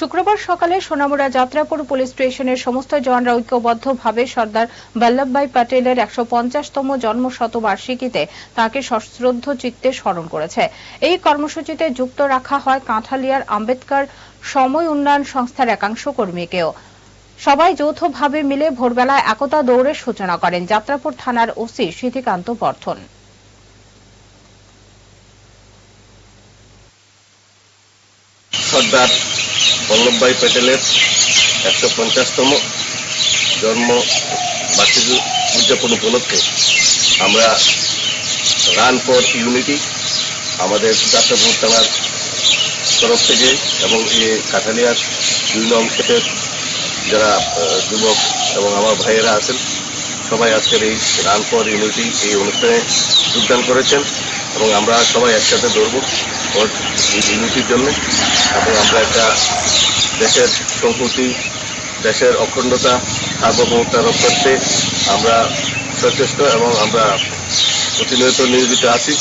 শুক্রবার সকালে সোনামুড়া যাত্রাপুর পুলিশ স্টেশনের সমস্ত জওয়ানরা ঐক্যবদ্ধভাবে সর্দার বল্লভভাই প্যাটেলের একশো পঞ্চাশতম জন্ম শতবার্ষিকীতে তাঁকে সশ্রদ্ধ চিত্তে স্মরণ করেছে। এই কর্মসূচিতে যুক্ত রাখা হয় কাঁঠালিয়ার আম্বেদকর সময় উন্নয়ন সংস্থার একাংশ কর্মীকেও। সবাই যৌথভাবে মিলে ভোরবেলা একতা দৌড়ের সূচনা করেন যাত্রাপুর থানার ওসি সিদ্ধিকান্ত বর্ধন। সর্দার বল্লভভাই প্যাটেলের একশো পঞ্চাশতম জন্ম বার্ষিকী উদযাপন উপলক্ষে আমরা রান ফর ইউনিটি, আমাদের যাত্রাপুর থানার তরফ থেকে এবং এই কাঠালিয়ার বিভিন্ন অংশের যারা যুবক এবং আমার ভাইয়েরা আছেন, সবাই আজকের এই রান ফর ইউনিটি এই অনুষ্ঠানে যোগদান করেছেন। এবং আমরা সবাই একসাথে দৌড়ব ওর উন্নতির জন্য। এবং আমরা একটা দেশের সংহতি দেশের অখণ্ডতা সার্বভৌমতা রক্ষার্থে আমরা সচেষ্ট এবং আমরা প্রতিনিয়ত নিয়োজিত আছি।